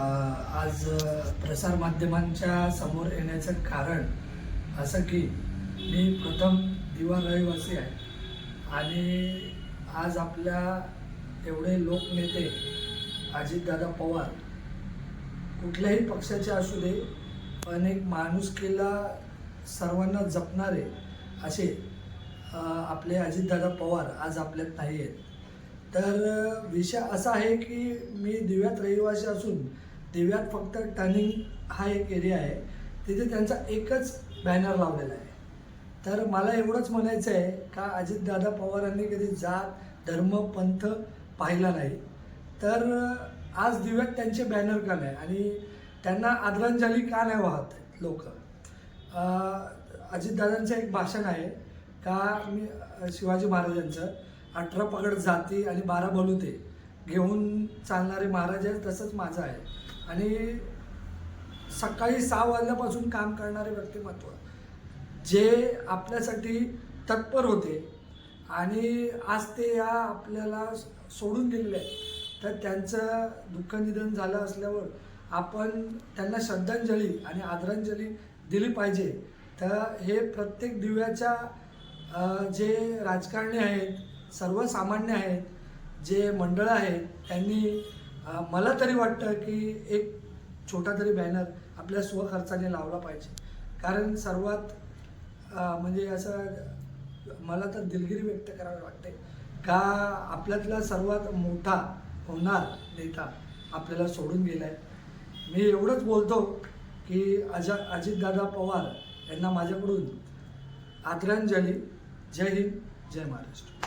आज प्रसार माध्यमांच्या समोर येण्याचं कारण असं की मी प्रथम दिवा रहिवासी आहे. आणि आज आपल्या एवढे लोकनेते अजितदादा पवार कुठल्याही पक्षाचे असू दे पण एक माणुसकीला सर्वांना जपणारे असे आपले अजितदादा पवार आज आपल्यात नाही आहेत तर विषय असा आहे की मी दिव्यात रहिवासी असून दिव्यात फक्त टर्निंग हा एक एरिया आहे. तिथे त्यांचा एकच बॅनर लावलेला आहे. तर मला एवढंच म्हणायचं आहे का अजितदादा पवारांनी कधी जात धर्म पंथ पाहिला नाही. तर आज दिव्यात त्यांचे बॅनर का नाही? आणि त्यांना आदरांजली का नाही वाहत लोक? अजितदादांचं एक भाषण आहे का मी शिवाजी महाराजांचं? अठरा पगड जाती आणि बारा बलुते. घेऊन चालणारे महाराज आहेत तसंच माझं आहे. आणि सकाळी सहा वाजल्यापासून काम करणारे व्यक्तिमत्व जे आपल्यासाठी तत्पर होते आणि आज ते या आपल्याला सोडून गेलेले आहेत तर त्यांचं दुःख निधन झालं असल्यावर आपण त्यांना श्रद्धांजली आणि आदरांजली दिली पाहिजे. तर हे प्रत्येक दिव्याच्या जे राजकारणी आहेत सर्वसामान्य आहेत जे मंडळं आहेत त्यांनी मला तरी वाटतं की एक छोटा तरी बॅनर आपल्या स्वखर्चाने लावला पाहिजे. कारण सर्वात म्हणजे असं मला तर दिलगिरी व्यक्त करावी वाटते का आपल्यातला सर्वात मोठा होणार नेता आपल्याला सोडून गेला आहे मी एवढंच बोलतो की अजा अजितदादा पवार यांना माझ्याकडून आदरांजली. जय हिंद जय महाराष्ट्र.